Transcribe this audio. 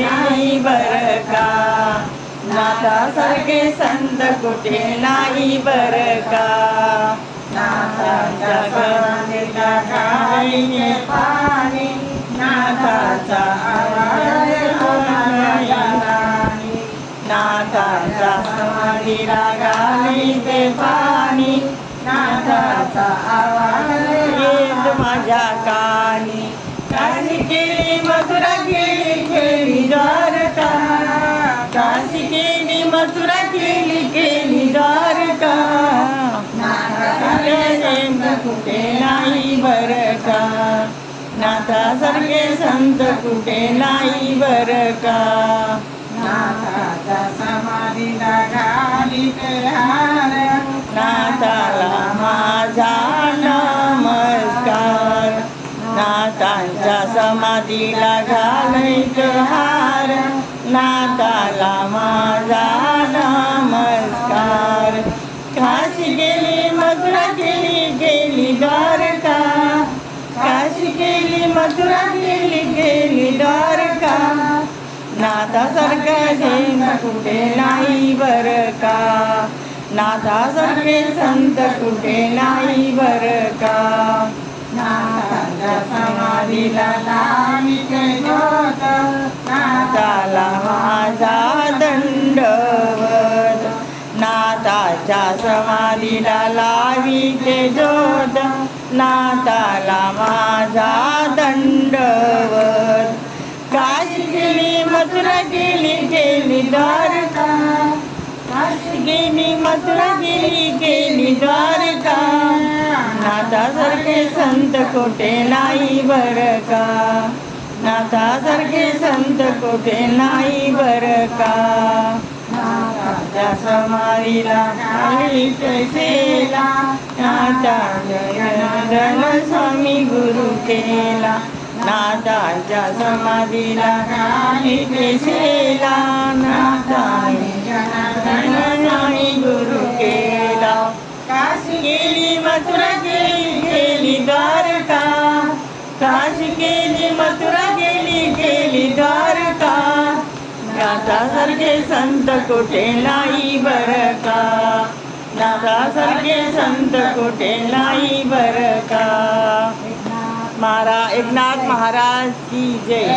नाही बरं का? नाथासारखे संत कुठे नाही बरं का? नाथाचा नाथाचा आवाज नाथाच्या समाधीला गाळीचे पाणी काशी केली मथुरा केली केली द्वारका. काशी केली मथुरा केली केली द्वारका. नाथासारखे कुठे नाही बर का नाथासारखे संत कुठे नाही बर का नाथाचा समाधीला घाली हार. नाथाला नाथांच्या समाधीला घालायच हार. नाताला माझा नमस्कार. काशी गेली मथुरा गेली गेली द्वारका. काशी गेली मथुरा गेली गेली द्वारका. नाथासारखं जैन कुठे नाही बर का? नाथासारखे संत कुठे नाही बर का? समाधीला लावित ज्योत नाथाला माझा दंडवत नाताच्या समाधीला लावी ते ज्योत नाताला माझा दंडवत. काय केली मथुरा केली केली द्वारका गेली मथुरा गेली गेली द्वारका. नाथासारखे संत कोठे नाही बर का नाथासारखे संत कोठे नाही बर का नाथाच्या समाधीला खाली नाथा स्वामी गुरु केला. नाथाच्या समाधीला केली मथुरा गेली गेली द्वारका. काशी गेली मथुरा गेली गेली द्वारका. नाथासारखे संत कुठे नाही बर का नाथासारखे संत कुठे नाही बर का मारा एकनाथ महाराज की जय.